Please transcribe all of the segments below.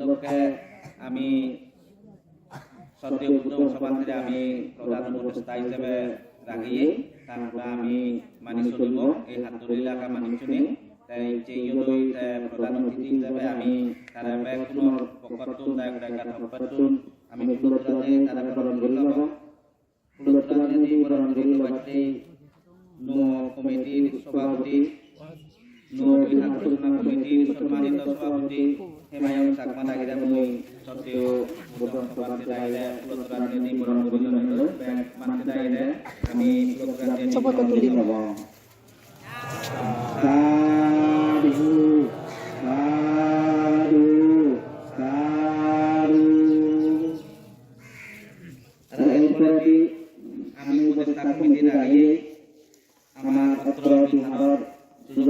লক্ষ্যে আমি সদ্য উদ্যোগ সভাতে আমি প্রধান উপদেষ্টা হিসেবে রাখিয়ে তারপরে আমি মানি চলিব এই হাতর এলাকা মানি চলি তাই যেইগুলোই প্রধান অতিথি হিসেবে আমি তারা কোনো পক্ষতুন আমি ফুলতলাতে তারা বরণ করি লব ফুলতলাতে বরণ করি কমিটির সভাপতি নো বিধান পরিচালনা কমিটির সম্মানিত সভাপতি হেমায়ন চাকমা দাগিরা মই সত্ত্বেও বোধন সভাতে দাইলে ফুলতলাতে বরণ করি লব মানতে দাইলে আমি ফুলতলাতে বরণ করি লব সাধু সাধু সাধু এরপরে আমি উপদেষ্টা কমিটির আগে আমার অত্র বিহারের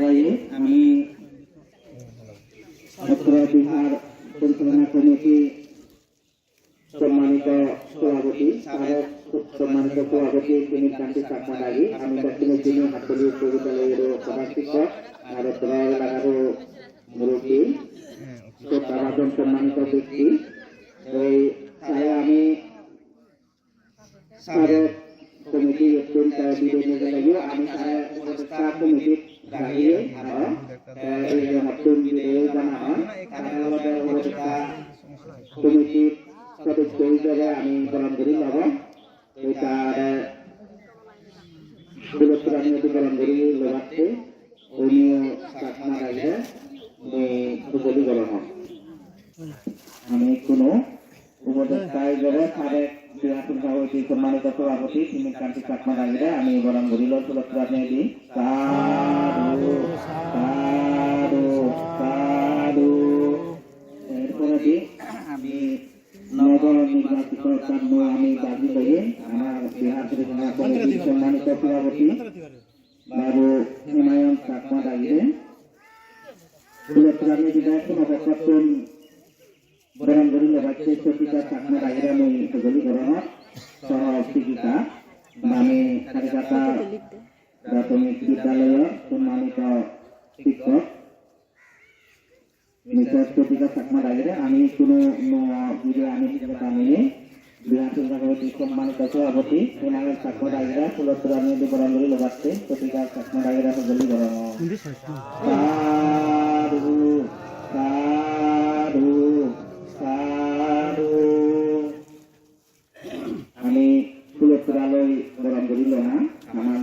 পর্যায়ে আমি উত্তর বিহার পরিচালনা কমিটি সম্মানিত সভাপতি সম্মানিত সভাপতি সুনীল কান্তি চাকমা আমি দক্ষিণ দিনে হাতলি বিশ্ববিদ্যালয়ের প্রধান শিক্ষক আর উত্তর এলাকার মুরব্বী, শ্রদ্ধাভাজন সম্মানিত ব্যক্তি। চাই আমি সাবেক কমিটি বিবেচনা লাগিও আমি তারা উপদেষ্টা আমি গ্রহণ করি লব এইটার সুরক্ষা রাজনীতি গ্রহণ করি লবাতে উনিও চাকমা রাখলে উপযোগী গ্রহণ আমি কোনো উপদেষ্টা হিসেবে সাবেক বিহাপুর সভাপতি সম্মানিত সভাপতি সিমিত কান্তি চাকমা রাখলে আমি করি আমার বিহার পরিচালনা সম্মানিত সভাপতি বাবু হিমায়ন চাকমা বিধায়ক নবকর্তন বরণ করি লবাচ্ছে চটিকা চাকমা দাগিরে আমি গলি গরমত সহ শিক্ষিকা আমি কারিকাটা প্রাথমিক বিদ্যালয়ের সম্মানিত শিক্ষক নিশ্চয় প্রতিকা চাকমা লাগিলে আমি কোনো ভিডিও আমি হিসেবে টানিনি বিধানসভা সভাপতি সম্মানিত সভাপতি এনাদের চাকমা লাগিলে ফুলতরা আমি করে লগাচ্ছে প্রতিকা চাকমা লাগিলে সকলি গরম ফুলতরালৈ গৰম কৰিলো না। আমাৰ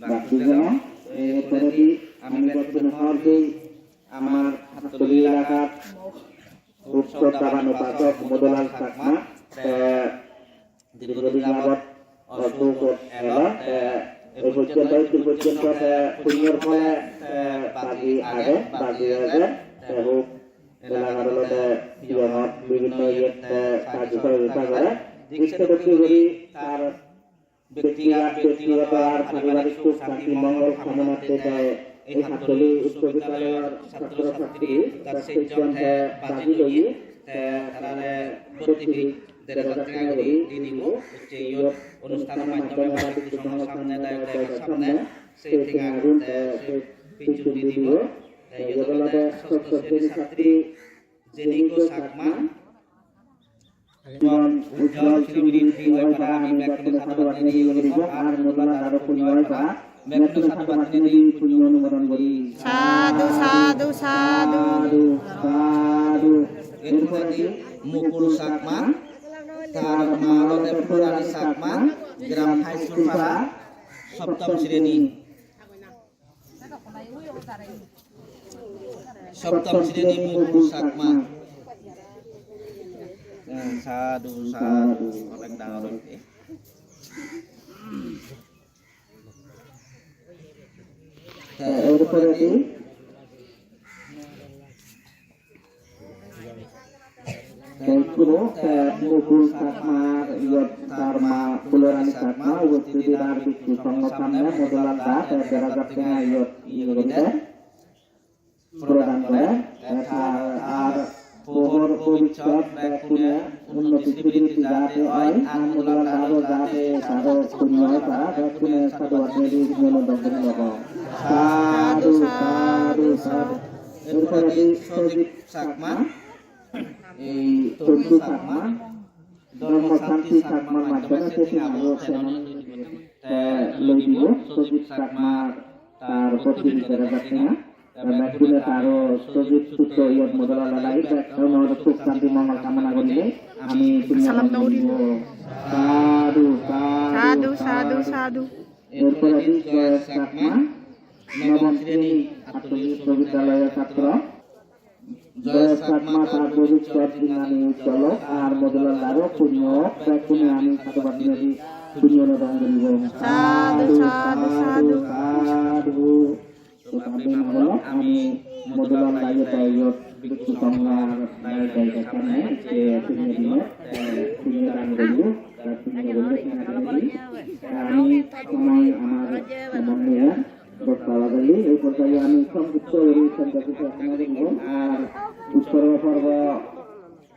বাকীজন এরপরে আমি বর্তমান হওয়ার আমার হাততলি এলাকার উচ্চতাবান উপাসক মদলাল চাকমা দীর্ঘদিন যাবৎ অসুখ এলো এই পর্যন্ত এই পর্যন্ত পুণ্যর ফলে বাজি আগে বাজি আগে এবং এলাকার লোকে বিভিন্ন ইয়েতে সাহায্য করে দৃষ্টি ব্যক্তি করি। তার ব্যক্তিগত ব্যক্তিগত আর পারিবারিক সুখ, শান্তি, মঙ্গল কামনাতে এই হাতলি উচ্চ বিদ্যালয়ের ছাত্র ছাত্রী তার সেইজন বাজি লই তারারে প্রতিটি দিয়ে দিব। হচ্ছে ইয়র অনুষ্ঠানের মাধ্যমে বা কিছু সময় সামনে দায়ক দায়কের সামনে সেই থেকে আগুন সাধু সাধু সাধু সাধু সাধু এরপরে মুকুল সাকমা তার মা হলো ফুরানি সাকমা গ্রাম হাই স্কুল পাড়া সপ্তম শ্রেণি সপ্তম শ্রেণি মুকুল সাকমা সাধু সাধু অনেক ডাঙর হইতে এরপরে কি পুরো মুকুল সাকমার ইয়ত তার মা ফুলরানী সাকমা উপস্থিতি আর কিছু সঙ্গ সামনে মদলান দাস দেড় হাজার টাকা ইয়ত ইয়ে করিতে প্রদান করে উন্নতি পৃথিবীতে যাতে হয় মদলান দাসও যাতে পুণ্য হয় তারা ব্যাকুনে সাধু আত্মেরি মনোদম করে লব সাধু সাধু সাধু এরপরে সজিত সাকমা এই তন্তু সাকমা ধর্ম শান্তি সাকমার মাধ্যমে সেটি আরও লই দিব সজিত সাকমা তার প্রতিনিধি দেড় হাজার টাকা তারও সজিত সূত্র ইয়ত মদলা ধর্মের সুখ শান্তি মঙ্গল কামনা করিলে আমি তুমি সাধু সাধু সাধু সাধু এরপরে জয় সাকমা নবম শ্রেণি ছাত্র বিশ্ববিদ্যালয়ের ছাত্র জয় সাকমা তার ভবিষ্যৎ দিনানি উজ্জ্বল আর মদলাল আরও পুণ্য ব্যাকুনে আমি সাধুবাদ নিয়ে পুণ্য রং করিব সাধু সাধু সাধু সাধু তো তাদের হলো আমি মদলাল লাগে তাই বিক্ষু সংঘার এই পর্যায়ে আমি সংযুক্ত আপনাদের দিব আর উৎসর্গ পর্ব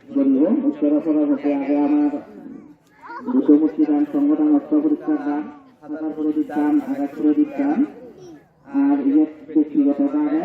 করিব উৎসর্গ পর্ব আগে আমার দান সংগঠন অস্ত্র পরীক্ষার দান সাঁতার প্রদীপ দান আঘাত প্রদীপ দান আর ইয়ে ব্যক্তিগত দানে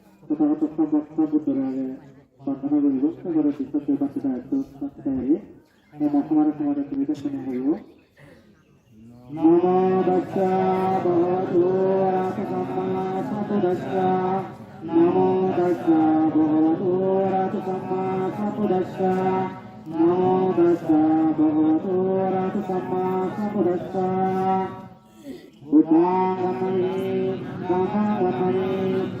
উৎসর্গ করিব কিন্তু দান সমস্ত সদস্য প্রার্থনা করা প্রতি সদস্য করণ করা নাম প্রতি এটা আমি পাঁচ টাকা উৎসর্গ করিব আমি এই পর্যায়ে সদস্য প্রার্থনা করিব ধন্যবাদ বাসী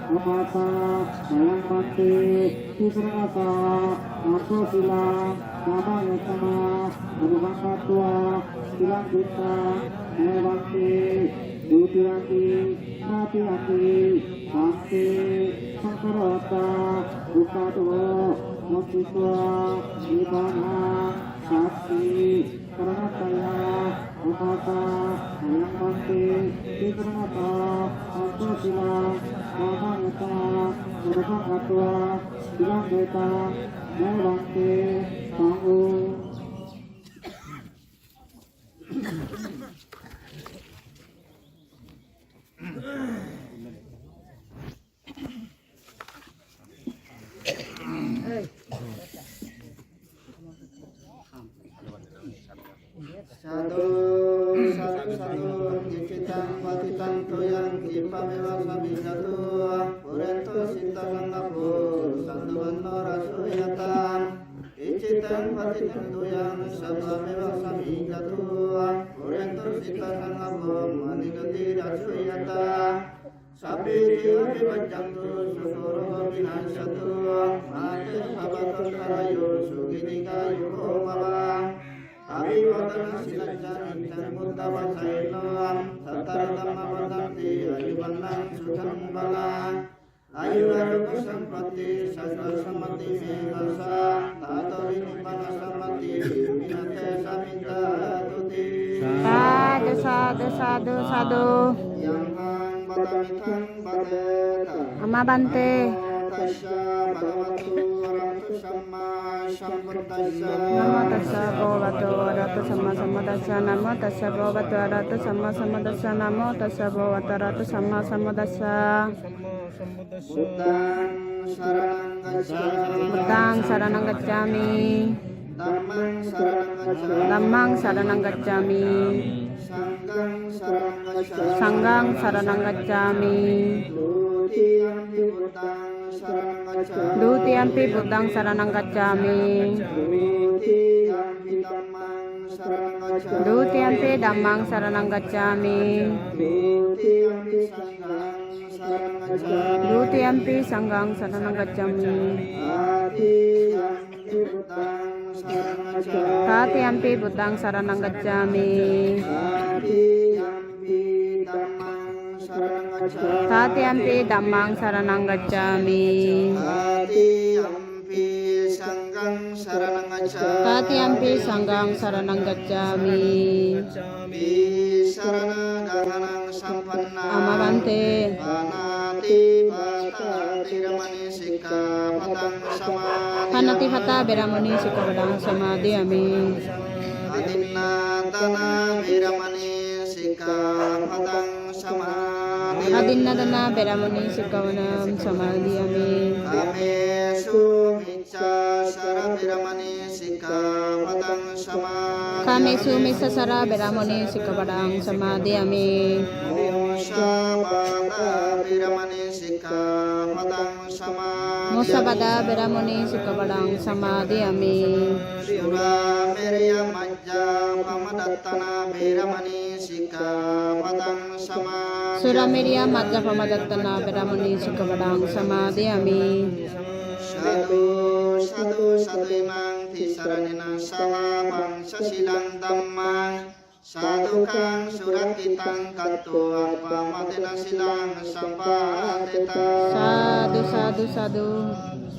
Amata, Sayang Bakti, Kisrata, Aku Sila, Nama Utama, Anuhan Matua, Silang Kita, Hewati, Utirati, Mati Hati, Bakti, Sangkarata, Bukatu, Mutitwa, Nibana, Sakti, Karanataya, Amata, Sayang Bakti, Kisrata, Aku Sila, satwa, bilang beta, melangke, panggul. Satu, satu, satu, impameva saminatu purento sita sangapu santu banno rasuyatam Icitan patitan tuyang sabameva saminatu purento sita sangapu manigati rasuyatam Sapi jiwa dibajantu syukuruh binasatu Mati sabatul karayu sugitika yukumabang Sadu sadu sadu sadu. Yang kan kan Bante. Ama Bante samma sambuddhassa Namo tassa bhagavato arahato samma sambuddhassa. Namo tassa bhagavato arahato samma sambuddhassa. Namo tassa bhagavato arahato samma sambuddhassa. Buddhang saranang gacchami Buddhang saranang gacchami. Dhammang saranang gacchami Dhammang saranang gacchami. Sanggang saranang gacchami. Dutiyampi buddhang Dutiampi budang Saranang Gacchami. Dutiampi damang Saranang Gacchami. Dutiampi Sanggang Saranang Gacchami. Tatiampi Buddhang Saranang Saranang kacami. Tatiampi damang saranang gacchami. Tatiampi sanggang saranang gacchami. Tatiampi sanggang saranang gacchami. Saranang sampanna. Amarante. Panati patati ramani sikapatang samadhi. Beramani samadhi. Amin. Adinna beramani samadhi. Ami. Kame sumicha sara viramani sikka padang samadhi Kami sumisa sara beramani sikabadang samadhi ami. Musabada viramani sikka padang samadhi Musabada beramani sikabadang samadhi ami. Sura Merya Majja Pamadattana Viramani Sikha Padang Sama Suramirya Madhya Pamadattana beramani sikabadang samadhi ami. Sadu Sadu